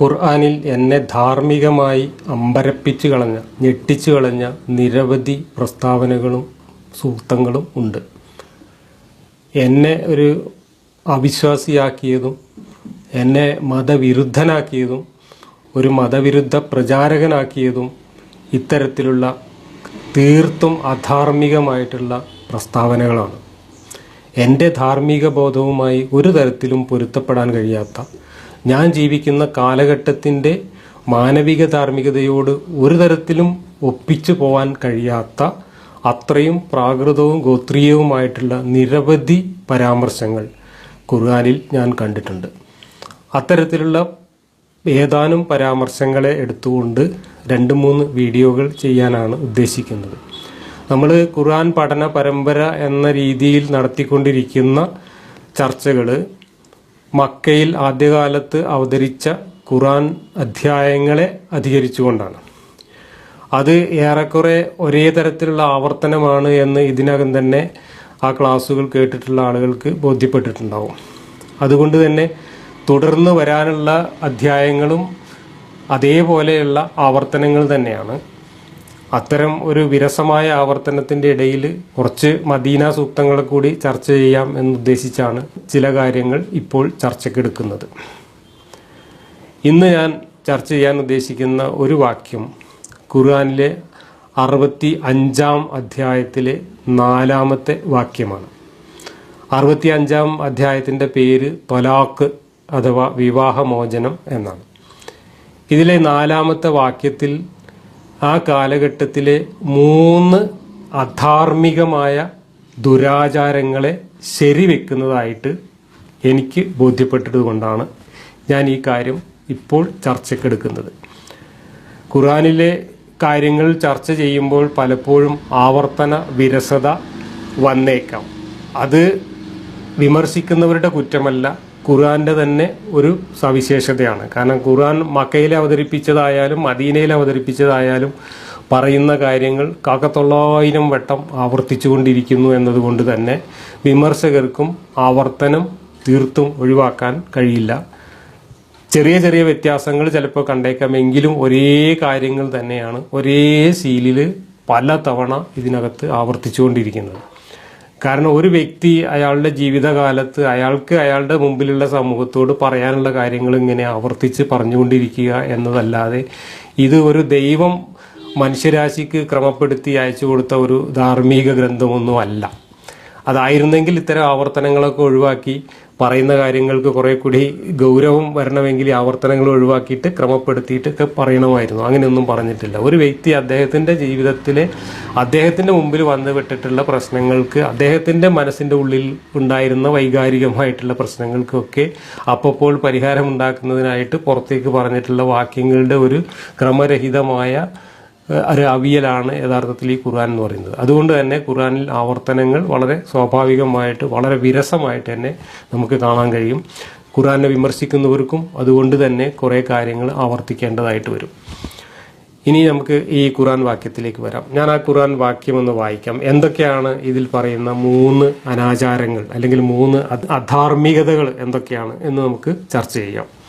ഖുർആനിൽ എന്നെ ധാർമ്മികമായി അമ്പരപ്പിച്ചു കളഞ്ഞ ഞെട്ടിച്ചു കളഞ്ഞ നിരവധി പ്രസ്താവനകളും സൂക്തങ്ങളും ഉണ്ട്. എന്നെ ഒരു അവിശ്വാസിയാക്കിയതും എന്നെ മതവിരുദ്ധനാക്കിയതും ഒരു മതവിരുദ്ധ പ്രചാരകനാക്കിയതും ഇത്തരത്തിലുള്ള തീർത്തും അധാർമികമായിട്ടുള്ള പ്രസ്താവനകളാണ്. എന്റെ ധാർമ്മിക ബോധവുമായി ഒരു തരത്തിലും പൊരുത്തപ്പെടാൻ കഴിയാത്ത ഞാൻ ജീവിക്കുന്ന കാലഘട്ടത്തിന്റെ മാനവിക ധാർമ്മികതയോട് ഒരു തരത്തിലും ഒപ്പിച്ചു പോവാൻ കഴിയാത്ത അത്രയും പ്രാകൃതവും ഗോത്രീയവുമായിട്ടുള്ള നിരവധി പരാമർശങ്ങൾ ഖുർആനിൽ ഞാൻ കണ്ടിട്ടുണ്ട്. അത്തരത്തിലുള്ള ഏതാനും പരാമർശങ്ങളെ എടുത്തുകൊണ്ട് രണ്ട് മൂന്ന് വീഡിയോകൾ ചെയ്യാനാണ് ഉദ്ദേശിക്കുന്നത്. നമ്മൾ ഖുർആൻ പഠന പരമ്പര എന്ന രീതിയിൽ നടത്തിക്കൊണ്ടിരിക്കുന്ന ചർച്ചകൾ മക്കയിൽ ആദ്യകാലത്ത് അവതരിച്ച ഖുറാൻ അധ്യായങ്ങളെ അധികരിച്ചുകൊണ്ടാണ്. അത് ഏറെക്കുറെ ഒരേ തരത്തിലുള്ള ആവർത്തനമാണ് എന്ന് ഇതിനകം തന്നെ ആ ക്ലാസ്സുകൾ കേട്ടിട്ടുള്ള ആളുകൾക്ക് ബോധ്യപ്പെട്ടിട്ടുണ്ടാവും. അതുകൊണ്ട് തന്നെ തുടർന്ന് വരാനുള്ള അധ്യായങ്ങളും അതേപോലെയുള്ള ആവർത്തനങ്ങൾ തന്നെയാണ്. അത്തരം ഒരു വിരസമായ ആവർത്തനത്തിന്റെ ഇടയിൽ കുറച്ച് മദീന സൂക്തങ്ങളെ കൂടി ചർച്ച ചെയ്യാം എന്നുദ്ദേശിച്ചാണ് ചില കാര്യങ്ങൾ ഇപ്പോൾ ചർച്ചയ്ക്കെടുക്കുന്നത്. ഇന്ന് ഞാൻ ചർച്ച ചെയ്യാൻ ഉദ്ദേശിക്കുന്ന ഒരു വാക്യം ഖുർആാനിലെ അറുപത്തി അഞ്ചാം അധ്യായത്തിലെ നാലാമത്തെ വാക്യമാണ്. അറുപത്തി അഞ്ചാം അധ്യായത്തിന്റെ പേര് തൊലാക്ക് അഥവാ വിവാഹമോചനം എന്നാണ്. ഇതിലെ നാലാമത്തെ വാക്യത്തിൽ ആ കാലഘട്ടത്തിലെ മൂന്ന് അധാർമികമായ ദുരാചാരങ്ങളെ ശരിവെക്കുന്നതായിട്ട് എനിക്ക് ബോധ്യപ്പെട്ടത് കൊണ്ടാണ് ഞാൻ ഈ കാര്യം ഇപ്പോൾ ചർച്ചയ്ക്കെടുക്കുന്നത്. ഖുറാനിലെ കാര്യങ്ങൾ ചർച്ച ചെയ്യുമ്പോൾ പലപ്പോഴും ആവർത്തന വിരസത വന്നേക്കാം. അത് വിമർശിക്കുന്നവരുടെ കുറ്റമല്ല ഖുർആന്റെ തന്നെ ഒരു സവിശേഷതയാണ്. കാരണം ഖുർആൻ മക്കയിൽ അവതരിപ്പിച്ചതായാലും മദീനയിൽ അവതരിപ്പിച്ചതായാലും പറയുന്ന കാര്യങ്ങൾ കാക്കത്തൊള്ളായിരം വട്ടം ആവർത്തിച്ചുകൊണ്ടിരിക്കുന്നു എന്നതുകൊണ്ട് തന്നെ വിമർശകർക്കും ആവർത്തനം തീർത്തും ഒഴിവാക്കാൻ കഴിയില്ല. ചെറിയ ചെറിയ വ്യത്യാസങ്ങൾ ചിലപ്പോൾ കണ്ടേക്കാമെങ്കിലും ഒരേ കാര്യങ്ങൾ തന്നെയാണ് ഒരേ ശീലിൽ പല തവണ ഇതിനകത്ത് ആവർത്തിച്ചുകൊണ്ടിരിക്കുന്നത്. കാരണം ഒരു വ്യക്തി അയാളുടെ ജീവിതകാലത്ത് അയാൾക്ക് അയാളുടെ മുമ്പിലുള്ള സമൂഹത്തോട് പറയാനുള്ള കാര്യങ്ങൾ ഇങ്ങനെ ആവർത്തിച്ച് പറഞ്ഞുകൊണ്ടിരിക്കുക എന്നതല്ലാതെ ഇത് ഒരു ദൈവം മനുഷ്യരാശിക്ക് ക്രമപ്പെടുത്തി അയച്ചു കൊടുത്ത ഒരു ധാർമ്മിക ഗ്രന്ഥമൊന്നും അല്ല. അതായിരുന്നെങ്കിൽ ഇത്തരം ആവർത്തനങ്ങളൊക്കെ ഒഴിവാക്കി പറയുന്ന കാര്യങ്ങൾക്ക് കുറെ കൂടി ഗൗരവം വരണമെങ്കിൽ ആവർത്തനങ്ങൾ ഒഴിവാക്കിയിട്ട് ക്രമപ്പെടുത്തിയിട്ടൊക്കെ പറയണമായിരുന്നു. അങ്ങനെയൊന്നും പറഞ്ഞിട്ടില്ല. ഒരു വ്യക്തി അദ്ദേഹത്തിന്റെ ജീവിതത്തിലെ അദ്ദേഹത്തിന്റെ മുമ്പിൽ വന്നു വിട്ടിട്ടുള്ള പ്രശ്നങ്ങൾക്ക് അദ്ദേഹത്തിന്റെ മനസ്സിന്റെ ഉള്ളിൽ ഉണ്ടായിരുന്ന വൈകാരികമായിട്ടുള്ള പ്രശ്നങ്ങൾക്കൊക്കെ അപ്പോൾ പരിഹാരം ഉണ്ടാക്കുന്നതിനായിട്ട് പുറത്തേക്ക് പറഞ്ഞിട്ടുള്ള വാക്യങ്ങളുടെ ഒരു ക്രമരഹിതമായ ഒരു അവിയലാണ് യഥാർത്ഥത്തിൽ ഈ ഖുർആൻ എന്ന് പറയുന്നത്. അതുകൊണ്ട് തന്നെ ഖുർആനിൽ ആവർത്തനങ്ങൾ വളരെ സ്വാഭാവികമായിട്ട് വളരെ വിരസമായിട്ട് തന്നെ നമുക്ക് കാണാൻ കഴിയും. ഖുർആനെ വിമർശിക്കുന്നവർക്കും അതുകൊണ്ട് തന്നെ കുറേ കാര്യങ്ങൾ ആവർത്തിക്കേണ്ടതായിട്ട് വരും. ഇനി നമുക്ക് ഈ ഖുർആൻ വാക്യത്തിലേക്ക് വരാം. ഞാൻ ആ ഖുർആൻ വാക്യം ഒന്ന് വായിക്കാം. എന്തൊക്കെയാണ് ഇതിൽ പറയുന്ന മൂന്ന് അനാചാരങ്ങൾ അല്ലെങ്കിൽ മൂന്ന് അധാർമികതകൾ എന്തൊക്കെയാണ് എന്ന് നമുക്ക് ചർച്ച ചെയ്യാം.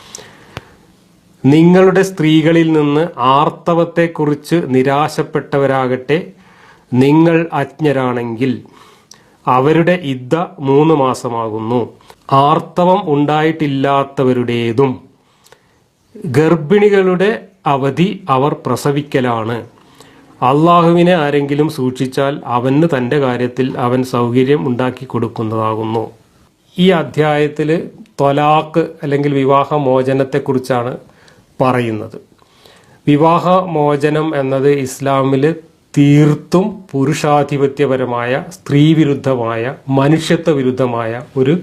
നിങ്ങളുടെ സ്ത്രീകളിൽ നിന്ന് ആർത്തവത്തെക്കുറിച്ച് നിരാശപ്പെട്ടവരാകട്ടെ നിങ്ങൾ അജ്ഞരാണെങ്കിൽ അവരുടെ ഇദ്ദ മൂന്ന് മാസമാകുന്നു. ആർത്തവം ഉണ്ടായിട്ടില്ലാത്തവരുടേതും ഗർഭിണികളുടെ അവധി അവർ പ്രസവിക്കലാണ്. അള്ളാഹുവിനെ ആരെങ്കിലും സൂക്ഷിച്ചാൽ അവന് തന്റെ കാര്യത്തിൽ അവൻ സൗകര്യം ഉണ്ടാക്കി കൊടുക്കുന്നതാകുന്നു. ഈ അധ്യായത്തിൽ തൊലാക്ക് അല്ലെങ്കിൽ വിവാഹമോചനത്തെക്കുറിച്ചാണ് പറയുന്നത്. വിവാഹമോചനം എന്നത് ഇസ്ലാമിൽ തീർത്തും പുരുഷാധിപത്യപരമായ സ്ത്രീവിരുദ്ധമായ മനുഷ്യത്വ വിരുദ്ധമായ ഒരു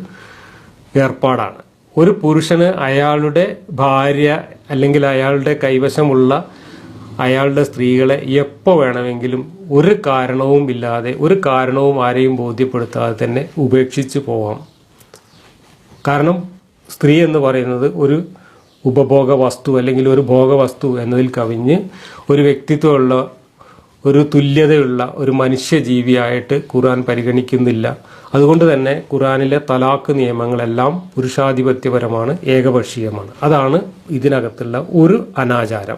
ഏർപ്പാടാണ്. ഒരു പുരുഷന് അയാളുടെ ഭാര്യ അല്ലെങ്കിൽ അയാളുടെ കൈവശമുള്ള അയാളുടെ സ്ത്രീകളെ എപ്പോൾ വേണമെങ്കിലും ഒരു കാരണവും ഇല്ലാതെ ഒരു കാരണവും ആരെയും ബോധ്യപ്പെടുത്താതെ തന്നെ ഉപേക്ഷിച്ചു പോവാം. കാരണം സ്ത്രീ എന്ന് പറയുന്നത് ഒരു ഉപഭോഗ വസ്തു അല്ലെങ്കിൽ ഒരു ഭോഗവസ്തു എന്നതിൽ കവിഞ്ഞ് ഒരു വ്യക്തിത്വമുള്ള ഒരു തുല്യതയുള്ള ഒരു മനുഷ്യജീവിയായിട്ട് ഖുർആൻ പരിഗണിക്കുന്നില്ല. അതുകൊണ്ട് തന്നെ ഖുറാനിലെ തലാഖ് നിയമങ്ങളെല്ലാം പുരുഷാധിപത്യപരമാണ് ഏകപക്ഷീയമാണ്. അതാണ് ഇതിനകത്തുള്ള ഒരു അനാചാരം.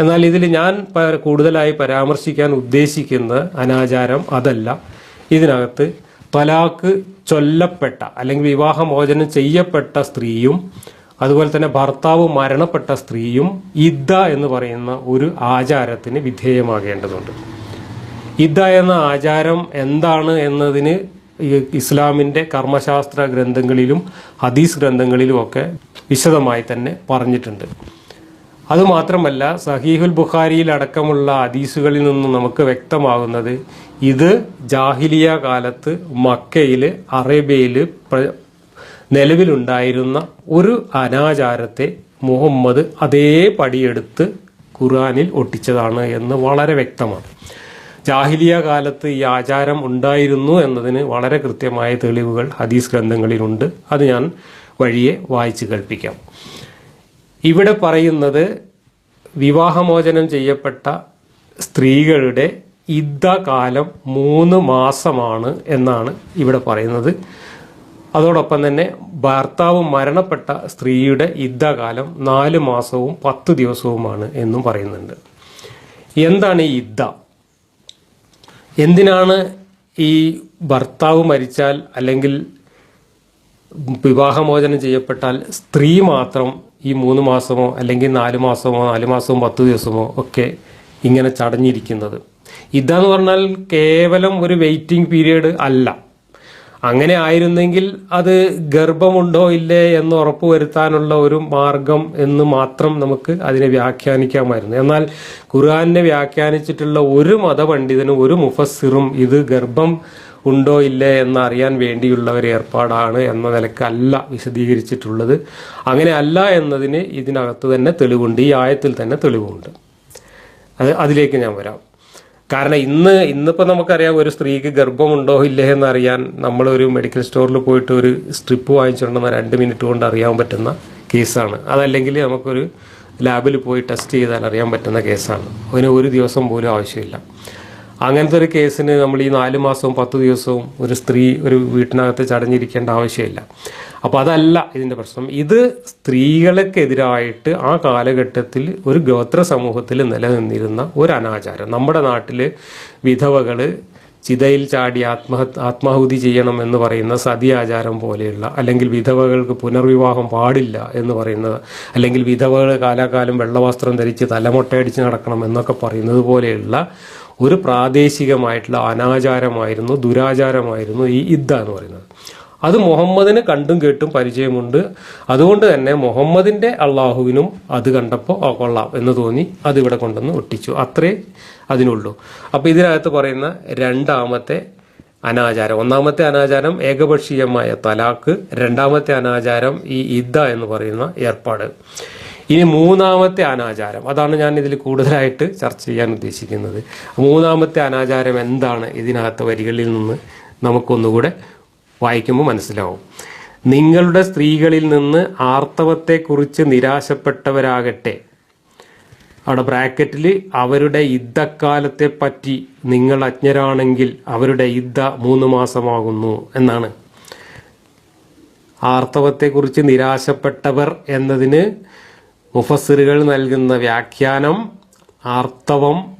എന്നാൽ ഇതിൽ ഞാൻ കൂടുതലായി പരാമർശിക്കാൻ ഉദ്ദേശിക്കുന്ന അനാചാരം അതല്ല. ഇതിനകത്ത് തലാക്ക് ചൊല്ലപ്പെട്ട അല്ലെങ്കിൽ വിവാഹമോചനം ചെയ്യപ്പെട്ട സ്ത്രീയും അതുപോലെ തന്നെ ഭർത്താവ് മരണപ്പെട്ട സ്ത്രീയും ഇദ്ദ എന്ന് പറയുന്ന ഒരു ആചാരത്തിന് വിധേയമാകേണ്ടതുണ്ട്. ഇദ്ദ എന്ന ആചാരം എന്താണ് എന്നതിന് ഇസ്ലാമിന്റെ കർമ്മശാസ്ത്ര ഗ്രന്ഥങ്ങളിലും ഹദീസ് ഗ്രന്ഥങ്ങളിലും ഒക്കെ വിശദമായി തന്നെ പറഞ്ഞിട്ടുണ്ട്. അതുമാത്രമല്ല സഹീഹുൽ ബുഖാരിയിൽ അടക്കമുള്ള ഹദീസുകളിൽ നിന്നും നമുക്ക് വ്യക്തമാകുന്നത് ഇത് ജാഹിലിയ കാലത്ത് മക്കയിൽ അറേബ്യയിൽ നിലവിലുണ്ടായിരുന്ന ഒരു അനാചാരത്തെ മുഹമ്മദ് അതേ പടിയെടുത്ത് ഖുർആനിൽ ഒട്ടിച്ചതാണ് എന്ന് വളരെ വ്യക്തമാണ്. ജാഹിലിയ കാലത്ത് ഈ ആചാരം ഉണ്ടായിരുന്നു എന്നതിന് വളരെ കൃത്യമായ തെളിവുകൾ ഹദീസ് ഗ്രന്ഥങ്ങളിലുണ്ട്. അത് ഞാൻ വഴിയെ വായിച്ചു കേൾപ്പിക്കാം. ഇവിടെ പറയുന്നത് വിവാഹമോചനം ചെയ്യപ്പെട്ട സ്ത്രീകളുടെ ഇദ്ദ കാലം മൂന്ന് മാസമാണ് എന്നാണ് ഇവിടെ പറയുന്നത്. അതോടൊപ്പം തന്നെ ഭർത്താവ് മരണപ്പെട്ട സ്ത്രീയുടെ യുദ്ധകാലം കാലം നാല് മാസവും പത്ത് ദിവസവുമാണ് എന്നും പറയുന്നുണ്ട്. എന്താണ് ഈ ഇദ്ദ എന്തിനാണ് ഈ ഭർത്താവ് മരിച്ചാൽ അല്ലെങ്കിൽ വിവാഹമോചനം ചെയ്യപ്പെട്ടാൽ സ്ത്രീ മാത്രം ഈ മൂന്ന് മാസമോ അല്ലെങ്കിൽ നാല് മാസമോ നാല് മാസവും പത്ത് ദിവസമോ ഒക്കെ ഇങ്ങനെ ചടഞ്ഞിരിക്കുന്നത്? ഇതാന്ന് പറഞ്ഞാൽ കേവലം ഒരു വെയിറ്റിംഗ് പീരീഡ് അല്ല. അങ്ങനെ ആയിരുന്നെങ്കിൽ അത് ഗർഭമുണ്ടോ ഇല്ലേ എന്ന് ഉറപ്പുവരുത്താനുള്ള ഒരു മാർഗം എന്ന് മാത്രം നമുക്ക് അതിനെ വ്യാഖ്യാനിക്കാമായിരുന്നു. എന്നാൽ ഖുർആാനിനെ വ്യാഖ്യാനിച്ചിട്ടുള്ള ഒരു മതപണ്ഡിതനും ഒരു മുഫസ്സിറും ഇത് ഗർഭം ഉണ്ടോ ഇല്ലേ എന്നറിയാൻ വേണ്ടിയുള്ള ഒരു ഏർപ്പാടാണ് എന്ന നിലക്കല്ല വിശദീകരിച്ചിട്ടുള്ളത്. അങ്ങനെ അല്ല എന്നതിന് ഇതിനകത്ത് തന്നെ തെളിവുണ്ട്. ഈ ആയത്തിൽ തന്നെ തെളിവുണ്ട്. അത് അതിലേക്ക് ഞാൻ വരാം. കാരണം ഇന്ന് ഇന്നിപ്പോൾ നമുക്കറിയാം ഒരു സ്ത്രീക്ക് ഗർഭമുണ്ടോ ഇല്ലേ എന്നറിയാൻ നമ്മളൊരു മെഡിക്കൽ സ്റ്റോറിൽ പോയിട്ട് ഒരു സ്ട്രിപ്പ് വാങ്ങിച്ചിട്ടുണ്ടെന്ന് രണ്ട് മിനിറ്റ് കൊണ്ട് അറിയാൻ പറ്റുന്ന കേസാണ്. അതല്ലെങ്കിൽ നമുക്കൊരു ലാബിൽ പോയി ടെസ്റ്റ് ചെയ്താൽ അറിയാൻ പറ്റുന്ന കേസാണ്. അതിന് ഒരു ദിവസം പോലും ആവശ്യമില്ല. അങ്ങനത്തെ ഒരു കേസിന് നമ്മൾ ഈ നാല് മാസവും പത്ത് ദിവസവും ഒരു സ്ത്രീ ഒരു വീട്ടിനകത്ത് ചടഞ്ഞിരിക്കേണ്ട ആവശ്യമില്ല. അപ്പോൾ അതല്ല ഇതിന്റെ പ്രശ്നം. ഇത് സ്ത്രീകൾക്കെതിരായിട്ട് ആ കാലഘട്ടത്തിൽ ഒരു ഗോത്ര സമൂഹത്തിൽ നിലനിന്നിരുന്ന ഒരു അനാചാരം നമ്മുടെ നാട്ടിൽ വിധവകൾ ചിതയിൽ ചാടി ആത്മഹ ആത്മാഹുതി ചെയ്യണം എന്ന് പറയുന്ന സതി ആചാരം പോലെയുള്ള അല്ലെങ്കിൽ വിധവകൾക്ക് പുനർവിവാഹം പാടില്ല എന്ന് പറയുന്നത് അല്ലെങ്കിൽ വിധവകൾ കാലാകാലം വെള്ളവസ്ത്രം ധരിച്ച് തലമുട്ടയടിച്ച് നടക്കണം എന്നൊക്കെ പറയുന്നത് പോലെയുള്ള ഒരു പ്രാദേശികമായിട്ടുള്ള അനാചാരമായിരുന്നു ദുരാചാരമായിരുന്നു ഈ ഇദ്ദ എന്ന് പറയുന്നത്. അത് മുഹമ്മദിന് കണ്ടും കേട്ടും പരിചയമുണ്ട്. അതുകൊണ്ട് തന്നെ മുഹമ്മദിന്റെ അള്ളാഹുവിനും അത് കണ്ടപ്പോൾ ഓ കൊള്ളാം എന്ന് തോന്നി. അത് ഇവിടെ കൊണ്ടുവന്ന് ഒട്ടിച്ചു. അത്രേ അതിനുള്ളൂ. അപ്പോൾ ഇതിനകത്ത് പറയുന്ന രണ്ടാമത്തെ അനാചാരം ഒന്നാമത്തെ അനാചാരം ഏകപക്ഷീയമായ തലാക്ക് രണ്ടാമത്തെ അനാചാരം ഈ ഇദ്ദ എന്ന് പറയുന്ന ഏർപ്പാട്. ഇനി മൂന്നാമത്തെ അനാചാരം അതാണ് ഞാൻ ഇതിൽ കൂടുതലായിട്ട് ചർച്ച ചെയ്യാൻ ഉദ്ദേശിക്കുന്നത്. മൂന്നാമത്തെ അനാചാരം എന്താണ്? ഇതിനകത്ത് വരികളിൽ നിന്ന് നമുക്കൊന്നുകൂടെ വായിക്കുമ്പോൾ മനസ്സിലാവും. നിങ്ങളുടെ സ്ത്രീകളിൽ നിന്ന് ആർത്തവത്തെക്കുറിച്ച് നിരാശപ്പെട്ടവരാകട്ടെ. അവിടെ ബ്രാക്കറ്റിൽ അവരുടെ യുദ്ധക്കാലത്തെ പറ്റി നിങ്ങൾ അജ്ഞരാണെങ്കിൽ അവരുടെ യുദ്ധ മൂന്ന് മാസമാകുന്നു എന്നാണ്. ആർത്തവത്തെക്കുറിച്ച് നിരാശപ്പെട്ടവർ എന്നതിന് മുഫസ്സിറുകൾ നൽകുന്ന വ്യാഖ്യാനം ആർത്തവം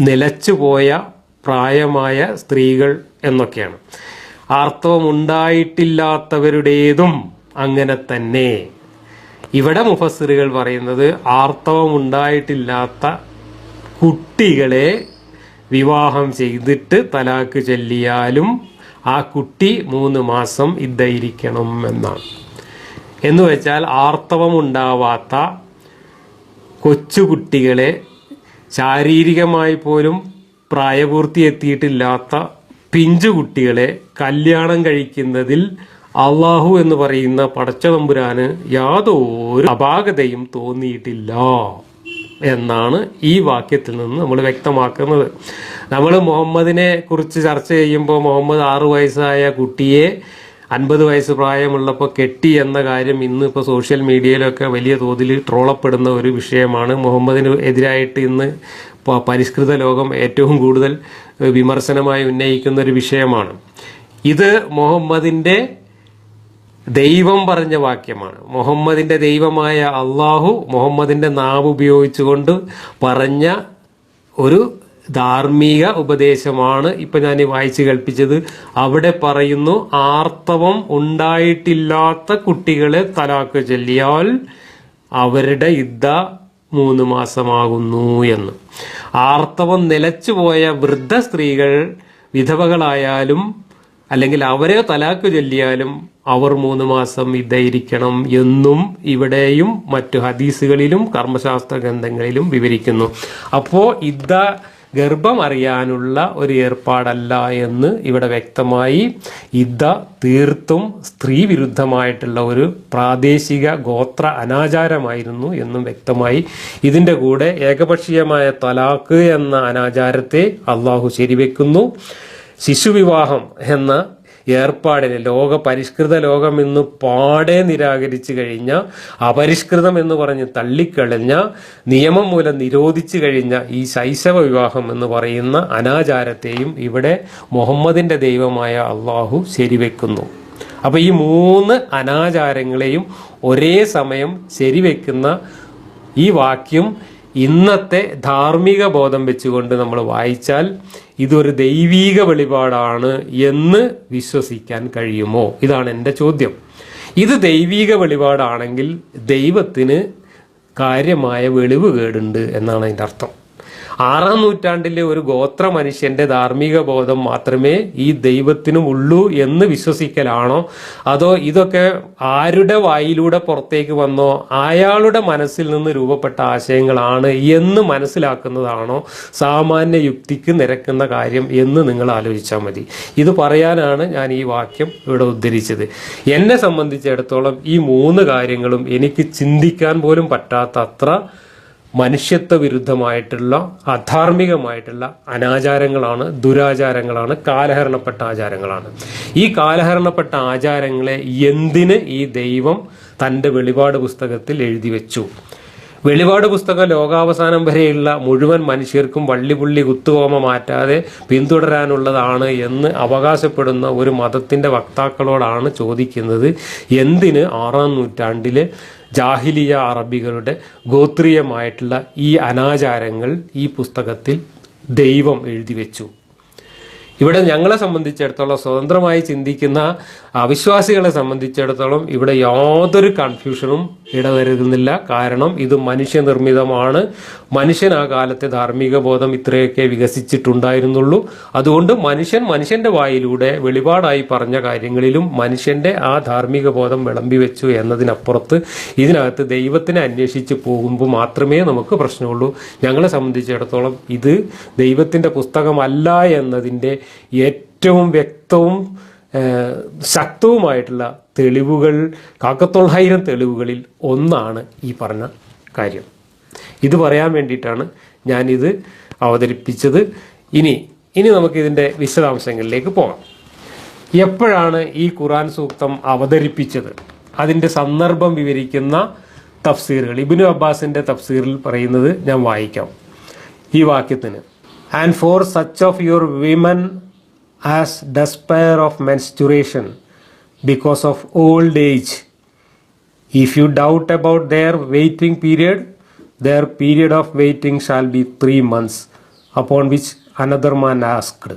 നിലച്ചുപോയ പ്രായമായ സ്ത്രീകൾ എന്നൊക്കെയാണ്. ആർത്തവം ഉണ്ടായിട്ടില്ലാത്തവരുടേതും അങ്ങനെ തന്നെ. ഇവിടെ മുഫസ്സിറുകൾ പറയുന്നത് ആർത്തവം ഉണ്ടായിട്ടില്ലാത്ത കുട്ടികളെ വിവാഹം ചെയ്തിട്ട് തലാക്ക് ചൊല്ലിയാലും ആ കുട്ടി മൂന്ന് മാസം ഇദ്ദയിരിക്കണം എന്നാണ്. എന്ന് വെച്ചാൽ ആർത്തവം ഉണ്ടാവാത്ത കൊച്ചുകുട്ടികളെ ശാരീരികമായി പോലും പ്രായപൂർത്തി എത്തിയിട്ടില്ലാത്ത പിഞ്ചു കുട്ടികളെ കല്യാണം കഴിക്കുന്നതിൽ അള്ളാഹു എന്ന് പറയുന്ന പടച്ചതമ്പുരാന് യാതൊരു അപാകതയും തോന്നിയിട്ടില്ല എന്നാണ് ഈ വാക്യത്തിൽ നിന്ന് നമ്മൾ വ്യക്തമാക്കുന്നത്. നമ്മൾ മുഹമ്മദിനെ കുറിച്ച് ചർച്ച ചെയ്യുമ്പോൾ മുഹമ്മദ് ആറു വയസ്സായ കുട്ടിയെ അൻപത് വയസ്സ് പ്രായമുള്ളപ്പോൾ കെട്ടി എന്ന കാര്യം ഇന്ന് ഇപ്പോൾ സോഷ്യൽ മീഡിയയിലൊക്കെ വലിയ തോതിൽ ട്രോളപ്പെടുന്ന ഒരു വിഷയമാണ്. മുഹമ്മദിന് എതിരായിട്ട് ഇന്ന് പരിഷ്കൃത ലോകം ഏറ്റവും കൂടുതൽ വിമർശനമായി ഉന്നയിക്കുന്ന ഒരു വിഷയമാണ്. ഇത് മുഹമ്മദിന്റെ ദൈവം പറഞ്ഞ വാക്യമാണ്. മുഹമ്മദിന്റെ ദൈവമായ അള്ളാഹു മുഹമ്മദിന്റെ നാവ് ഉപയോഗിച്ചുകൊണ്ട് പറഞ്ഞ ഒരു ധാർമ്മിക ഉപദേശമാണ് ഇപ്പൊ ഞാൻ വായിച്ചു കേൾപ്പിച്ചത്. അവിടെ പറയുന്നു ആർത്തവം ഉണ്ടായിട്ടില്ലാത്ത കുട്ടികളെ തലാക്ക് ചൊല്ലിയാൽ അവരുടെ ഇദ്ദ മൂന്ന് മാസമാകുന്നു എന്ന്. ആർത്തവം നിലച്ചുപോയ വൃദ്ധ സ്ത്രീകൾ വിധവകളായാലും അല്ലെങ്കിൽ അവരെ തലാക്ക് ചൊല്ലിയാലും അവർ മൂന്ന് മാസം ഇതായിരിക്കണം എന്നും ഇവിടെയും മറ്റു ഹദീസുകളിലും കർമ്മശാസ്ത്ര ഗ്രന്ഥങ്ങളിലും വിവരിക്കുന്നു. അപ്പോൾ ഇദ്ദ ഗർഭം അറിയാനുള്ള ഒരു ഏർപ്പാടല്ല എന്ന് ഇവിടെ വ്യക്തമായി ഇദ്ദ തീർത്തും സ്ത്രീ വിരുദ്ധമായിട്ടുള്ള ഒരു പ്രാദേശിക ഗോത്ര അനാചാരമായിരുന്നു എന്നും വ്യക്തമായി ഇതിന്റെ കൂടെ ഏകപക്ഷീയമായ തലാക്ക് എന്ന അനാചാരത്തെ അള്ളാഹു ശരിവെക്കുന്നു. ശിശുവിവാഹം എന്ന ഏർപ്പാടിനെ ലോക പരിഷ്കൃത ലോകം ഇന്ന് പാടെ നിരാകരിച്ചു കഴിഞ്ഞ അപരിഷ്കൃതം എന്ന് പറഞ്ഞ് തള്ളിക്കളഞ്ഞ നിയമം മൂലം നിരോധിച്ചു കഴിഞ്ഞ ഈ ശൈശവ വിവാഹം എന്ന് പറയുന്ന അനാചാരത്തെയും ഇവിടെ മുഹമ്മദിന്റെ ദൈവമായ അള്ളാഹു ശരിവെക്കുന്നു. അപ്പൊ ഈ മൂന്ന് അനാചാരങ്ങളെയും ഒരേ സമയം ശരിവെക്കുന്ന ഈ വാക്യം ഇന്നത്തെ ധാർമ്മിക ബോധം വെച്ചുകൊണ്ട് നമ്മൾ വായിച്ചാൽ ഇതൊരു ദൈവീക വെളിപാടാണ് എന്ന് വിശ്വസിക്കാൻ കഴിയുമോ? ഇതാണ് എന്റെ ചോദ്യം. ഇത് ദൈവീക വെളിപാടാണെങ്കിൽ ദൈവത്തിന് കാര്യമായ വെളിവ് കേടുണ്ട് എന്നാണ് അതിന്റെ അർത്ഥം. ആറാം നൂറ്റാണ്ടിലെ ഒരു ഗോത്ര മനുഷ്യന്റെ ധാർമ്മിക ബോധം മാത്രമേ ഈ ദൈവത്തിനും ഉള്ളൂ എന്ന് വിശ്വസിക്കലാണോ? അതോ ഇതൊക്കെ ആരുടെ വായിലൂടെ പുറത്തേക്ക് വന്നോ? അയാളുടെ മനസ്സിൽ നിന്ന് രൂപപ്പെട്ട ആശയങ്ങളാണ് എന്ന് മനസ്സിലാക്കുന്നതാണോ? സാമാന്യ യുക്തിക്ക് നിരക്കുന്ന കാര്യം എന്ന് നിങ്ങൾ ആലോചിച്ചാൽ മതി. ഇത് പറയാനാണ് ഞാൻ ഈ വാക്യം ഇവിടെ ഉദ്ധരിച്ചത്. എന്നെ സംബന്ധിച്ചിടത്തോളം ഈ മൂന്ന് കാര്യങ്ങളും എനിക്ക് ചിന്തിക്കാൻ പോലും പറ്റാത്ത അത്ര മനുഷ്യത്വ വിരുദ്ധമായിട്ടുള്ള അധാർമികമായിട്ടുള്ള അനാചാരങ്ങളാണ് ദുരാചാരങ്ങളാണ് കാലഹരണപ്പെട്ട ആചാരങ്ങളാണ്. ഈ കാലഹരണപ്പെട്ട ആചാരങ്ങളെ എന്തിന് ഈ ദൈവം തന്റെ വെളിപാട് പുസ്തകത്തിൽ എഴുതി വെച്ചു? വെളിപാട് പുസ്തകം ലോകാവസാനം വരെയുള്ള മുഴുവൻ മനുഷ്യർക്കും വള്ളിപുള്ളി കുത്തുകോമ മാറ്റാതെ പിന്തുടരാനുള്ളതാണ് എന്ന് അവകാശപ്പെടുന്ന ഒരു മതത്തിന്റെ വക്താക്കളോടാണ് ചോദിക്കുന്നത്. എന്തിന് ആറാം നൂറ്റാണ്ടിലെ ജാഹിലിയ അറബികളുടെ ഗോത്രീയമായിട്ടുള്ള ഈ അനാചാരങ്ങൾ ഈ പുസ്തകത്തിൽ ദൈവം എഴുതി വെച്ചു. ഇവിടെ ഞങ്ങളെ സംബന്ധിച്ചിടത്തോളം സ്വതന്ത്രമായി ചിന്തിക്കുന്ന അവിശ്വാസികളെ സംബന്ധിച്ചിടത്തോളം ഇവിടെ യാതൊരു കൺഫ്യൂഷനും ഇടവരുന്നില്ല. കാരണം ഇത് മനുഷ്യനിർമ്മിതമാണ്. മനുഷ്യൻ ആ കാലത്തെ ധാർമ്മിക ബോധം ഇത്രയൊക്കെ വികസിച്ചിട്ടുണ്ടായിരുന്നുള്ളൂ. അതുകൊണ്ട് മനുഷ്യൻ മനുഷ്യന്റെ വായിലൂടെ വെളിപാടായി പറഞ്ഞ കാര്യങ്ങളിലും മനുഷ്യന്റെ ആ ധാർമ്മിക ബോധം വിളമ്പി വെച്ചു എന്നതിനപ്പുറത്ത് ഇതിനകത്ത് ദൈവത്തിനെ അന്വേഷിച്ച് പോകുമ്പോൾ മാത്രമേ നമുക്ക് പ്രശ്നമുള്ളൂ. ഞങ്ങളെ സംബന്ധിച്ചിടത്തോളം ഇത് ദൈവത്തിന്റെ പുസ്തകമല്ല എന്നതിന്റെ ഏറ്റവും വ്യക്തവും ശക്തവുമായിട്ടുള്ള തെളിവുകൾ കാക്കത്തൊള്ളായിരം തെളിവുകളിൽ ഒന്നാണ് ഈ പറഞ്ഞ കാര്യം. ഇത് പറയാൻ വേണ്ടിയിട്ടാണ് ഞാനിത് അവതരിപ്പിച്ചത്. ഇനി ഇനി നമുക്കിതിന്റെ വിശദാംശങ്ങളിലേക്ക് പോകാം. എപ്പോഴാണ് ഈ ഖുറാൻ സൂക്തം അവതരിപ്പിച്ചത്? അതിന്റെ സന്ദർഭം വിവരിക്കുന്ന തഫ്സീറുകൾ. ഇബിനു അബ്ബാസിന്റെ തഫ്സീറിൽ പറയുന്നത് ഞാൻ വായിക്കാം. ഈ വാക്യത്തിന് and for such of your women as despair of menstruation because of old age. If you doubt about their waiting period, their period of waiting shall be three months. Upon which another man asked,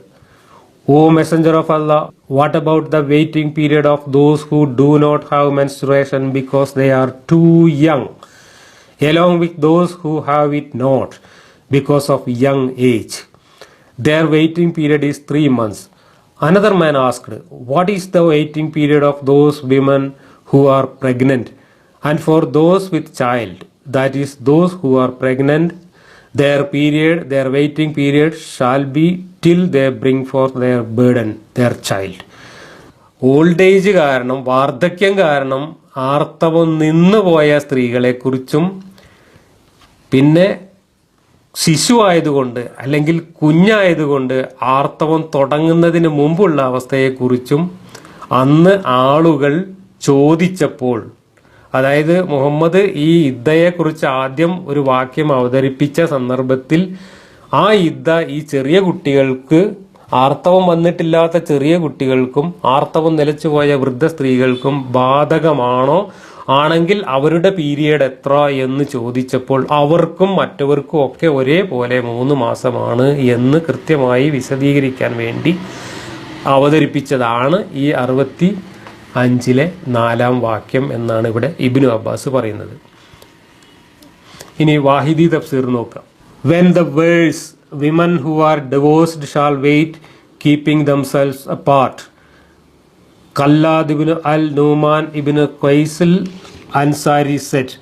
O Messenger of Allah, what about the waiting period of those who do not have menstruation because they are too young, along with those who have it not because of young age? Their waiting period is three months. Another man asked, What is the waiting period of those women who are pregnant? And for those with child, that is, those who are pregnant, their period, their waiting period shall be till they bring forth their burden, their child. Old age കാരണം വാർദ്ധക്യം കാരണം ആർത്തവം നിന്നുപോയ സ്ത്രീകളെക്കുറിച്ചും പിന്നെ ശിശുവായതുകൊണ്ട് അല്ലെങ്കിൽ കുഞ്ഞായതുകൊണ്ട് ആർത്തവം തുടങ്ങുന്നതിന് മുമ്പുള്ള അവസ്ഥയെക്കുറിച്ചും അന്ന് ആളുകൾ ചോദിച്ചപ്പോൾ അതായത് മുഹമ്മദ് ഈ ഇദ്ദയെക്കുറിച്ച് ആദ്യം ഒരു വാക്യം അവതരിപ്പിച്ച സന്ദർഭത്തിൽ ആ ഇദ്ദ ഈ ചെറിയ കുട്ടികൾക്ക് ആർത്തവം വന്നിട്ടില്ലാത്ത ചെറിയ കുട്ടികൾക്കും ആർത്തവം നിലച്ചുപോയ വൃദ്ധ സ്ത്രീകൾക്കും ബാധകമാണോ ആണെങ്കിൽ അവരുടെ പീരിയഡ് എത്ര എന്ന് ചോദിച്ചപ്പോൾ അവർക്കും മറ്റവർക്കും ഒക്കെ ഒരേപോലെ മൂന്ന് മാസമാണ് എന്ന് കൃത്യമായി വിശദീകരിക്കാൻ വേണ്ടി അവതരിപ്പിച്ചതാണ് ഈ അറുപത്തി അഞ്ചിലെ നാലാം വാക്യം എന്നാണ് ഇവിടെ ഇബിനു അബ്ബാസ് പറയുന്നത്. ഇനി വാഹിദി തഫ്സീർ നോക്കാം. When the verse women who are divorced shall wait keeping damsels apart Kallad ibn al-Numan ibn Qaisil Ansari said,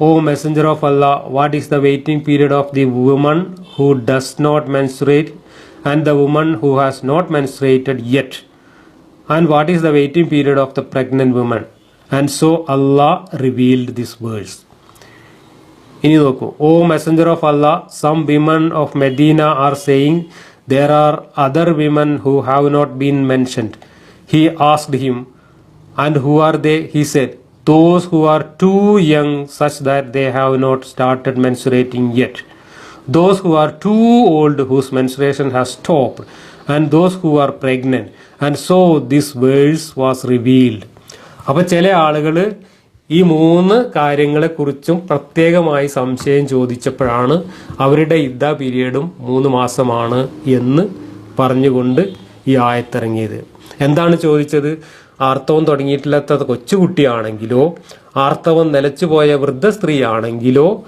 O Messenger of Allah, what is the waiting period of the woman who does not menstruate and the woman who has not menstruated yet? And what is the waiting period of the pregnant woman? And so Allah revealed this verse. ഇനി നോക്കൂ O messenger of Allah some women of Medina are saying there are other women who have not been mentioned he asked him and who are they he said those who are too young such that they have not started menstruating yet those who are too old whose menstruation has stopped and those who are pregnant. And so this verse was revealed. അപ്പോൾ ചില ആളുകൾ ഈ മൂന്ന് കാര്യങ്ങളെക്കുറിച്ചും പ്രത്യേകമായി സംശയം ചോദിച്ചപ്പോഴാണ് അവരുടെ യുദ്ധ പീരീഡും മൂന്ന് മാസമാണ് എന്ന് പറഞ്ഞുകൊണ്ട് ഈ ആയത്തിറങ്ങിയത്. എന്താണ് ചോദിച്ചത്? ആർത്തവം തുടങ്ങിയിട്ടില്ലാത്ത കൊച്ചുകുട്ടിയാണെങ്കിലോ ആർത്തവം നിലച്ചുപോയ വൃദ്ധ സ്ത്രീയാണെങ്കിലോ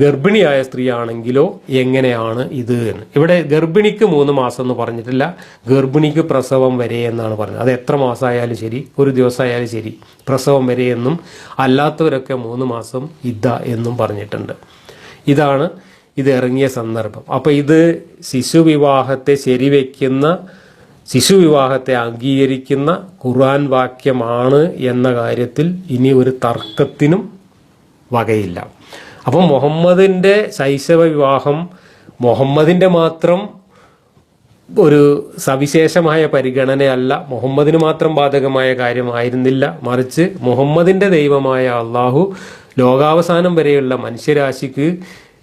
ഗർഭിണിയായ സ്ത്രീയാണെങ്കിലോ എങ്ങനെയാണ് ഇത് എന്ന്. ഇവിടെ ഗർഭിണിക്ക് മൂന്ന് മാസം എന്ന് പറഞ്ഞിട്ടില്ല ഗർഭിണിക്ക് പ്രസവം വരെ എന്നാണ് പറഞ്ഞത്. അത് എത്ര മാസമായാലും ശരി ഒരു ദിവസമായാലും ശരി പ്രസവം വരെ എന്നും അല്ലാത്തവരൊക്കെ മൂന്ന് മാസം ഇത എന്നും പറഞ്ഞിട്ടുണ്ട്. ഇതാണ് ഇത് ഇറങ്ങിയ സന്ദർഭം. അപ്പോൾ ഇത് ശിശുവിവാഹത്തെ ശരിവെക്കുന്ന ശിശു വിവാഹത്തെ അംഗീകരിക്കുന്ന ഖുർആൻ വാക്യമാണ് എന്ന കാര്യത്തിൽ ഇനി ഒരു തർക്കത്തിനും വകയില്ല. അപ്പം മുഹമ്മദിന്റെ ശൈശവ വിവാഹം മുഹമ്മദിന്റെ മാത്രം ഒരു സവിശേഷമായ പരിഗണനയല്ല മുഹമ്മദിന് മാത്രം ബാധകമായ കാര്യമായിരുന്നില്ല. മറിച്ച് മുഹമ്മദിന്റെ ദൈവമായ അള്ളാഹു ലോകാവസാനം വരെയുള്ള മനുഷ്യരാശിക്ക്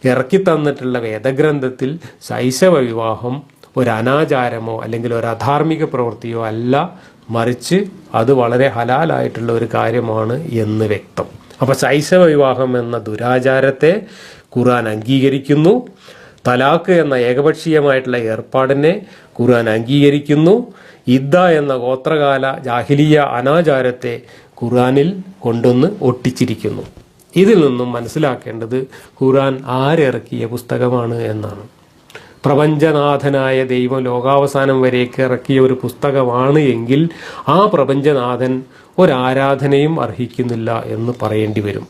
ഇറക്കി തന്നിട്ടുള്ള വേദഗ്രന്ഥത്തിൽ ശൈശവ വിവാഹം ഒരു അനാചാരമോ അല്ലെങ്കിൽ ഒരു അധാർമിക പ്രവൃത്തിയോ അല്ല മറിച്ച് അത് വളരെ ഹലാലായിട്ടുള്ള ഒരു കാര്യമാണ് എന്ന് വ്യക്തം. അപ്പോൾ ശൈശവ വിവാഹം എന്ന ദുരാചാരത്തെ ഖുർആൻ അംഗീകരിക്കുന്നു. തലാഖ് എന്ന ഏകപക്ഷീയമായിട്ടുള്ള ഏർപ്പാടിനെ ഖുർആൻ അംഗീകരിക്കുന്നു. ഇദ്ദ എന്ന ഗോത്രകാല ജാഹിലിയ അനാചാരത്തെ ഖുർആനിൽ കൊണ്ടുവന്ന് ഒട്ടിച്ചിരിക്കുന്നു. ഇതിൽ നിന്നും മനസ്സിലാക്കേണ്ടത് ഖുർആൻ ആരിറക്കിയ പുസ്തകമാണ് എന്നാണ്. പ്രപഞ്ചനാഥനായ ദൈവം ലോകാവസാനം വരേക്ക് ഇറക്കിയ ഒരു പുസ്തകമാണ് എങ്കിൽ ആ പ്രപഞ്ചനാഥൻ ഒരാരാധനയും അർഹിക്കുന്നില്ല എന്ന് പറയേണ്ടി വരും.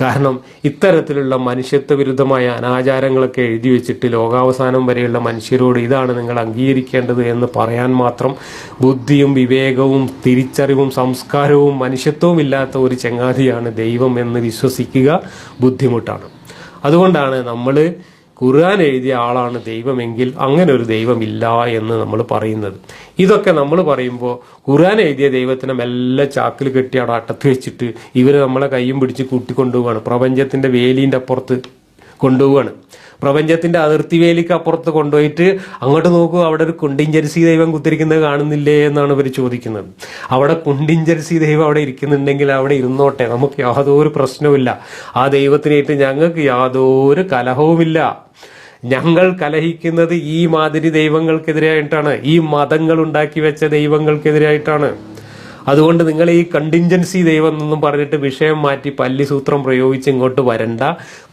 കാരണം ഇത്തരത്തിലുള്ള മനുഷ്യത്വ വിരുദ്ധമായ അനാചാരങ്ങളൊക്കെ എഴുതി വെച്ചിട്ട് ലോകാവസാനം വരെയുള്ള മനുഷ്യരോട് ഇതാണ് നിങ്ങൾ അംഗീകരിക്കേണ്ടത് എന്ന് പറയാൻ മാത്രം ബുദ്ധിയും വിവേകവും തിരിച്ചറിവും സംസ്കാരവും മനുഷ്യത്വവും ഇല്ലാത്ത ഒരു ചങ്ങാതിയാണ് ദൈവം എന്ന് വിശ്വസിക്കുക ബുദ്ധിമുട്ടാണ്. അതുകൊണ്ടാണ് നമ്മൾ ഖുർആൻ എഴുതിയ ആളാണ് ദൈവമെങ്കിൽ അങ്ങനെ ഒരു ദൈവമില്ല എന്ന് നമ്മൾ പറയുന്നത്. ഇതൊക്കെ നമ്മൾ പറയുമ്പോൾ ഖുർആൻ എഴുതിയ ദൈവത്തിനെ മെല്ലെ ചാക്കിൽ കെട്ടി അവിടെ അട്ടത്ത് വെച്ചിട്ട് ഇവർ നമ്മളെ കയ്യും പിടിച്ച് കൂട്ടിക്കൊണ്ടുപോവാണ്. പ്രപഞ്ചത്തിന്റെ വേലീന്റെ അപ്പുറത്ത് കൊണ്ടുപോവാണ്. പ്രപഞ്ചത്തിന്റെ അതിർത്തി വേലിക്ക് അപ്പുറത്ത് കൊണ്ടുപോയിട്ട് അങ്ങോട്ട് നോക്കൂ അവിടെ ഒരു കുണ്ടിഞ്ചരിസി ദൈവം കുത്തിരിക്കുന്നത് കാണുന്നില്ലേ എന്നാണ് ഇവർ ചോദിക്കുന്നത്. അവിടെ കുണ്ടിഞ്ചരിസി ദൈവം അവിടെ ഇരിക്കുന്നുണ്ടെങ്കിൽ അവിടെ ഇരുന്നോട്ടെ നമുക്ക് യാതൊരു പ്രശ്നവുമില്ല. ആ ദൈവത്തിനായിട്ട് ഞങ്ങൾക്ക് യാതൊരു കലഹവുമില്ല. ഞങ്ങൾ കലഹിക്കുന്നത് ഈ മാതിരി ദൈവങ്ങൾക്കെതിരായിട്ടാണ് ഈ മതങ്ങൾ ഉണ്ടാക്കി വെച്ച ദൈവങ്ങൾക്കെതിരായിട്ടാണ്. അതുകൊണ്ട് നിങ്ങൾ ഈ കണ്ടിൻജൻസി ദൈവം എന്നൊന്നും പറഞ്ഞിട്ട് വിഷയം മാറ്റി പല്ലിസൂത്രം പ്രയോഗിച്ച് ഇങ്ങോട്ട് വരണ്ട.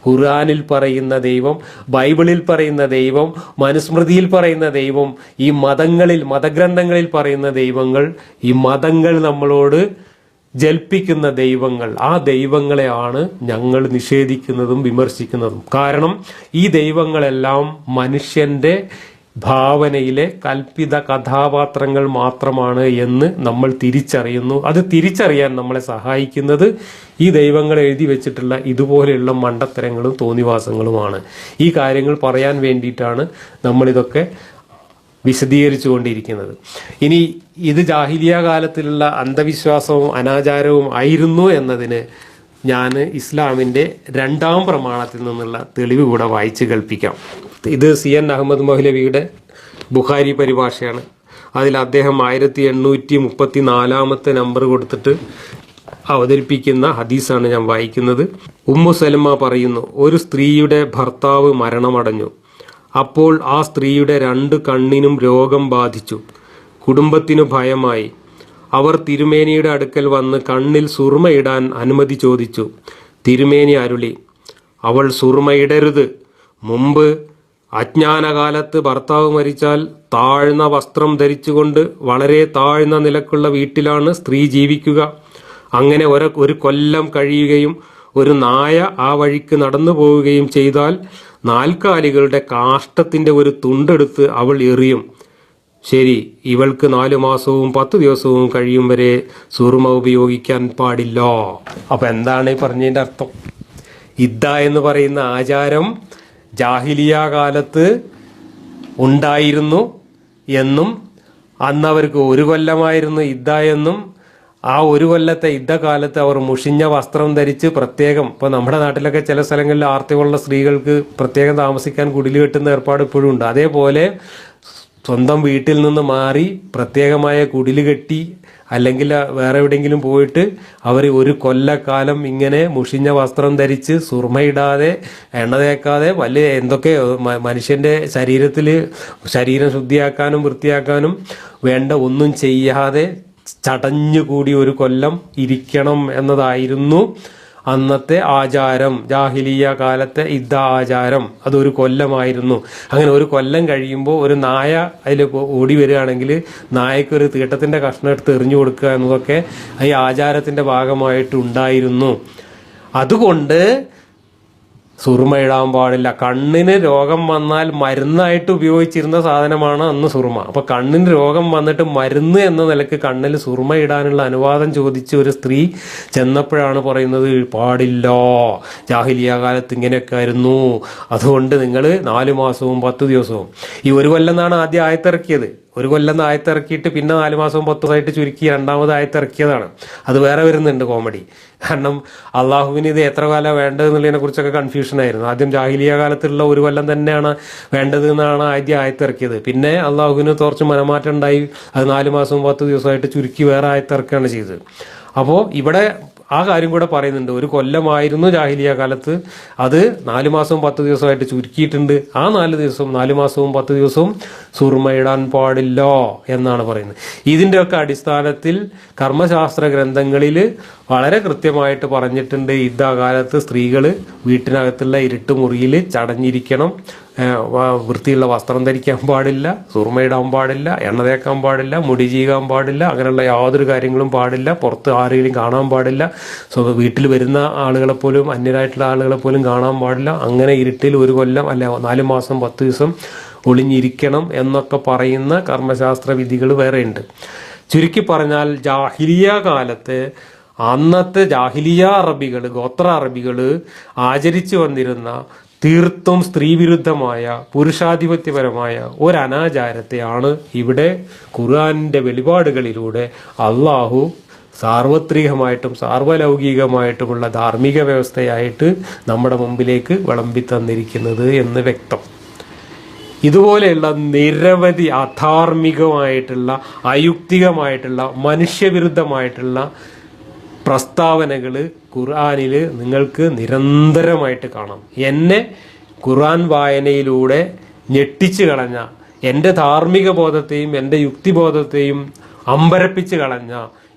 ഖുർആനിൽ പറയുന്ന ദൈവം ബൈബിളിൽ പറയുന്ന ദൈവം മനുസ്മൃതിയിൽ പറയുന്ന ദൈവം ഈ മതങ്ങളിൽ മതഗ്രന്ഥങ്ങളിൽ പറയുന്ന ദൈവങ്ങൾ ഈ മതങ്ങൾ നമ്മളോട് ജൽപ്പിക്കുന്ന ദൈവങ്ങൾ ആ ദൈവങ്ങളെയാണ് ഞങ്ങൾ നിഷേധിക്കുന്നതും വിമർശിക്കുന്നതും. കാരണം ഈ ദൈവങ്ങളെല്ലാം മനുഷ്യന്റെ ഭാവനയിലെ കൽപ്പിത കഥാപാത്രങ്ങൾ മാത്രമാണ് എന്ന് നമ്മൾ തിരിച്ചറിയുന്നു. അത് തിരിച്ചറിയാൻ നമ്മളെ സഹായിക്കുന്നത് ഈ ദൈവങ്ങൾ എഴുതി വെച്ചിട്ടുള്ള ഇതുപോലെയുള്ള മണ്ടത്തരങ്ങളും തോന്നിവാസങ്ങളുമാണ്. ഈ കാര്യങ്ങൾ പറയാൻ വേണ്ടിയിട്ടാണ് നമ്മളിതൊക്കെ വിശദീകരിച്ചു കൊണ്ടിരിക്കുന്നത് ഇനി ഇത് ജാഹിലിയ കാലത്തിലുള്ള അന്ധവിശ്വാസവും അനാചാരവും ആയിരുന്നു എന്നതിന് ഞാൻ ഇസ്ലാമിന്റെ രണ്ടാം പ്രമാണത്തിൽ നിന്നുള്ള തെളിവ് കൂടെ വായിച്ച് കൽപ്പിക്കാം ഇത് സി എൻ അഹമ്മദ് മൊഹ്ലവിയുടെ ബുഖാരി പരിഭാഷയാണ്. അതിൽ അദ്ദേഹം ആയിരത്തി എണ്ണൂറ്റി മുപ്പത്തി നാലാമത്തെ നമ്പർ കൊടുത്തിട്ട് അവതരിപ്പിക്കുന്ന ഹദീസാണ് ഞാൻ വായിക്കുന്നത്. ഉമ്മു സലമ പറയുന്നു ഒരു സ്ത്രീയുടെ ഭർത്താവ് മരണമടഞ്ഞു. അപ്പോൾ ആ സ്ത്രീയുടെ രണ്ട് കണ്ണിനും രോഗം ബാധിച്ചു. കുടുംബത്തിനു ഭയമായി. അവർ തിരുമേനിയുടെ അടുക്കൽ വന്ന് കണ്ണിൽ സുറുമയിടാൻ അനുമതി ചോദിച്ചു. തിരുമേനി അരുളി അവൾ സുറുമയിടരുത്. മുമ്പ് അജ്ഞാനകാലത്ത് ഭർത്താവ് മരിച്ചാൽ താഴ്ന്ന വസ്ത്രം ധരിച്ചുകൊണ്ട് വളരെ താഴ്ന്ന നിലക്കുള്ള വീട്ടിലാണ് സ്ത്രീ ജീവിക്കുക. അങ്ങനെ ഒരു ഒരു കൊല്ലം കഴിയുകയും ഒരു നായ ആ വഴിക്ക് നടന്നു പോവുകയും ചെയ്താൽ നാൽക്കാലികളുടെ കാഷ്ടത്തിന്റെ ഒരു തുണ്ടെടുത്ത് അവൾ എറിയും. ശരി ഇവൾക്ക് നാലു മാസവും പത്ത് ദിവസവും കഴിയും വരെ സുറുമ ഉപയോഗിക്കാൻ പാടില്ല. അപ്പൊ എന്താണ് ഈ പറഞ്ഞതിന്റെ അർത്ഥം? ഇദ്ദ എന്ന് പറയുന്ന ആചാരം ജാഹിലിയ കാലത്ത് ഉണ്ടായിരുന്നു എന്നും അന്ന് അവർക്ക് ഒരു കൊല്ലമായിരുന്നു ഇദ്ദ എന്നും ആ ഒരു കൊല്ലത്തെ യുദ്ധകാലത്ത് അവർ മുഷിഞ്ഞ വസ്ത്രം ധരിച്ച് പ്രത്യേകം ഇപ്പോൾ നമ്മുടെ നാട്ടിലൊക്കെ ചില സ്ഥലങ്ങളിൽ ആർത്തികളുള്ള സ്ത്രീകൾക്ക് പ്രത്യേകം താമസിക്കാൻ കുടിൽ കെട്ടുന്ന ഏർപ്പാട് ഇപ്പോഴും ഉണ്ട്. അതേപോലെ സ്വന്തം വീട്ടിൽ നിന്ന് മാറി പ്രത്യേകമായ കുടിൽ കെട്ടി അല്ലെങ്കിൽ വേറെ എവിടെയെങ്കിലും പോയിട്ട് അവർ ഒരു കൊല്ലക്കാലം ഇങ്ങനെ മുഷിഞ്ഞ വസ്ത്രം ധരിച്ച് സുർമയിടാതെ എണ്ണ തേക്കാതെ വലിയ എന്തൊക്കെ മനുഷ്യന്റെ ശരീരത്തിൽ ശരീരം ശുദ്ധിയാക്കാനും വൃത്തിയാക്കാനും വേണ്ട ഒന്നും ചെയ്യാതെ ചടഞ്ഞുകൂടി ഒരു കൊല്ലം ഇരിക്കണം എന്നതായിരുന്നു അന്നത്തെ ആചാരം ജാഹിലിയ കാലത്തെ ഇദ്ദ ആചാരം അതൊരു കൊല്ലമായിരുന്നു. അങ്ങനെ ഒരു കൊല്ലം കഴിയുമ്പോൾ ഒരു നായ അതിൽ ഓടി വരികയാണെങ്കിൽ നായക്ക് ഒരു തീട്ടത്തിന്റെ കഷ്ണം എടുത്ത് എറിഞ്ഞു കൊടുക്കുക എന്നതൊക്കെ ഈ ആചാരത്തിന്റെ ഭാഗമായിട്ട് ഉണ്ടായിരുന്നു അതുകൊണ്ട് സുറുമ ഇടാൻ പാടില്ല. കണ്ണിന് രോഗം വന്നാൽ മരുന്നായിട്ട് ഉപയോഗിച്ചിരുന്ന സാധനമാണ് അന്ന് സുറുമ. അപ്പൊ കണ്ണിന് രോഗം വന്നിട്ട് മരുന്ന് എന്ന നിലയ്ക്ക് കണ്ണിൽ സുറുമ ഇടാനുള്ള അനുവാദം ചോദിച്ച ഒരു സ്ത്രീ ചെന്നപ്പോഴാണ് പറയുന്നത് പാടില്ല. ജാഹിലിയ കാലത്ത് ഇങ്ങനെയൊക്കെ ആയിരുന്നു. അതുകൊണ്ട് നിങ്ങൾ നാലു മാസവും പത്ത് ദിവസവും ഈ ഒരു കൊല്ലം എന്നാണ് ആദ്യം ആയത്തിറക്കിയത്. ഒരു കൊല്ലം ആയത്തിറക്കിയിട്ട് പിന്നെ നാല് മാസവും പത്ത് ദിവസമായിട്ട് ചുരുക്കി രണ്ടാമത് ആയത്തിറക്കിയതാണ്. അത് വേറെ വരുന്നുണ്ട് കോമഡി. കാരണം അള്ളാഹുവിന് ഇത് എത്ര കാലം വേണ്ടത് എന്നുള്ളതിനെ കുറിച്ചൊക്കെ കൺഫ്യൂഷൻ ആയിരുന്നു. ആദ്യം ജാഹിലിയ കാലത്തുള്ള ഒരു കൊല്ലം തന്നെയാണ് വേണ്ടത് എന്നാണ് ആദ്യം ആയത്തിറക്കിയത്. പിന്നെ അള്ളാഹുവിന് കുറച്ച് മനമാറ്റം ഉണ്ടായി. അത് നാല് മാസവും പത്ത് ദിവസമായിട്ട് ചുരുക്കി വേറെ ആയത്തിറക്കുകയാണ് ചെയ്തത്. അപ്പോൾ ഇവിടെ ആ കാര്യം കൂടെ പറയുന്നുണ്ട്. ഒരു കൊല്ലമായിരുന്നു ജാഹിലിയ കാലത്ത്. അത് നാല് മാസവും പത്ത് ദിവസമായിട്ട് ചുരുക്കിയിട്ടുണ്ട്. ആ നാല് ദിവസവും നാല് മാസവും പത്ത് ദിവസവും സുർമയിടാൻ പാടില്ല എന്നാണ് പറയുന്നത്. ഇതിന്റെയൊക്കെ അടിസ്ഥാനത്തിൽ കർമ്മശാസ്ത്ര ഗ്രന്ഥങ്ങളിൽ വളരെ കൃത്യമായിട്ട് പറഞ്ഞിട്ടുണ്ട്. യുദ്ധകാലത്ത് സ്ത്രീകൾ വീട്ടിനകത്തുള്ള ഇരുട്ട് മുറിയിൽ ചടഞ്ഞിരിക്കണം. വൃത്തിയുള്ള വസ്ത്രം ധരിക്കാൻ പാടില്ല സുർമയിടാൻ പാടില്ല എണ്ണ തേക്കാൻ പാടില്ല മുടി ചെയ്യാൻ പാടില്ല അങ്ങനെയുള്ള യാതൊരു കാര്യങ്ങളും പാടില്ല പുറത്ത് ആരെങ്കിലും കാണാൻ പാടില്ല സോ വീട്ടിൽ വരുന്ന ആളുകളെ പോലും അന്യരായിട്ടുള്ള ആളുകളെ പോലും കാണാൻ പാടില്ല അങ്ങനെ ഇരുട്ടിൽ ഒരു കൊല്ലം അല്ല നാല് മാസം പത്ത് ദിവസം ഒളിഞ്ഞിരിക്കണം എന്നൊക്കെ പറയുന്ന കർമ്മശാസ്ത്ര വിധികൾ വേറെയുണ്ട് ചുരുക്കി പറഞ്ഞാൽ ജാഹിലിയ കാലത്ത് അന്നത്തെ ജാഹിലിയ അറബികൾ ഗോത്ര അറബികൾ ആചരിച്ചു വന്നിരുന്ന തീർത്തും സ്ത്രീവിരുദ്ധമായ പുരുഷാധിപത്യപരമായ ഒരനാചാരത്തെയാണ് ഇവിടെ ഖുർആാനിന്റെ വെളിപാടുകളിലൂടെ അള്ളാഹു സാർവത്രികമായിട്ടും സാർവലൗകികമായിട്ടുമുള്ള ധാർമ്മിക വ്യവസ്ഥയായിട്ട് നമ്മുടെ മുമ്പിലേക്ക് വിളമ്പി തന്നിരിക്കുന്നത് എന്ന് വ്യക്തം. ഇതുപോലെയുള്ള നിരവധി അധാർമികമായിട്ടുള്ള അയുക്തികമായിട്ടുള്ള മനുഷ്യവിരുദ്ധമായിട്ടുള്ള പ്രസ്താവനകൾ ഖുർആാനിൽ നിങ്ങൾക്ക് നിരന്തരമായിട്ട് കാണാം. എന്നെ ഖുർആൻ വായനയിലൂടെ ഞെട്ടിച്ചു കളഞ്ഞ എന്റെ ധാർമ്മിക ബോധത്തെയും എന്റെ യുക്തിബോധത്തെയും അമ്പരപ്പിച്ച് കളഞ്ഞ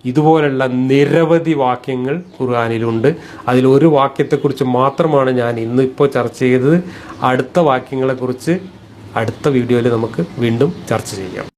ഇതുപോലുള്ള നിരവധി വാക്യങ്ങൾ ഖുർആാനിലുണ്ട്. അതിലൊരു വാക്യത്തെക്കുറിച്ച് മാത്രമാണ് ഞാൻ ഇന്നിപ്പോൾ ചർച്ച ചെയ്തത്. അടുത്ത വാക്യങ്ങളെക്കുറിച്ച് അടുത്ത വീഡിയോയിൽ നമുക്ക് വീണ്ടും ചർച്ച ചെയ്യാം.